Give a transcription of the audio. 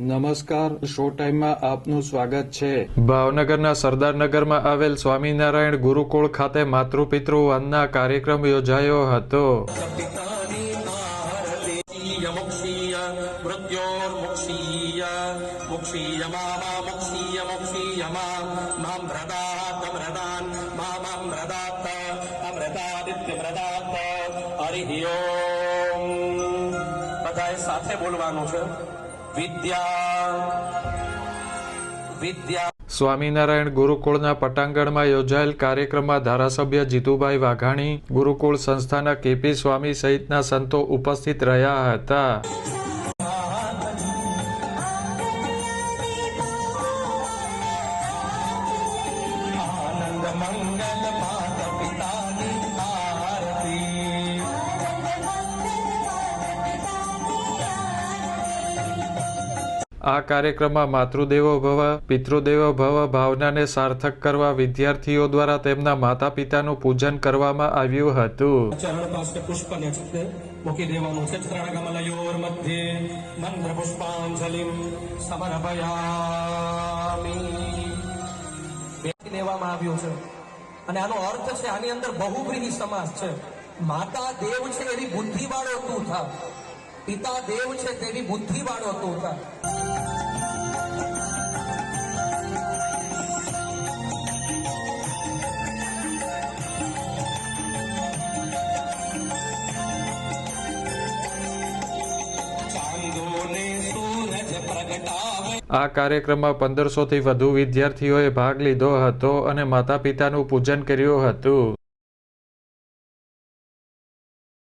નમસ્કાર શો ટાઈમમાં આપનું સ્વાગત છે. ભાવનગરના સરદારનગરમાં આવેલ સ્વામિનારાયણ ગુરુકુળ ખાતે માતૃપિતૃ વંદના કાર્યક્રમ યોજાયો હતો. સાથે બોલવાનું છે. સ્વામિનારાયણ ગુરુકુળના પટાંગણમાં યોજાયેલ કાર્યક્રમમાં ધારાસભ્ય જીતુભાઈ વાઘાણી ગુરુકુળ સંસ્થાના કેપી સ્વામી સહિતના સંતો ઉપસ્થિત રહ્યા હતા. મંગલ આ કાર્યક્રમમાં માતૃદેવો ભવ, પિતૃદેવો ભવ ભાવનાને સાર્થક કરવા વિદ્યાર્થીઓ દ્વારા તેમના માતા પિતાનું પૂજન કરવામાં આવ્યું હતું. ચરણ પાસે પુષ્પ મૂકી દેવાનું છે. ત્રણગમલયોર મધ્યે મંત્ર પુષ્પાંજલિ સમર્પયામી દેવામાં આવ્યો છે. અને આનો અર્થ છે, આની અંદર બહુવ્રીહી સમાસ છે. માતા દેવ છે એવી બુદ્ધિવાળો તું થા. પિતા દેવ છે તેવી બુદ્ધિવાળો તું થા. આ કાર્યક્રમમાં પંદરસોથી વધુ વિદ્યાર્થીઓએ ભાગ લીધો હતો અને માતા પિતાનું પૂજન કર્યું હતું.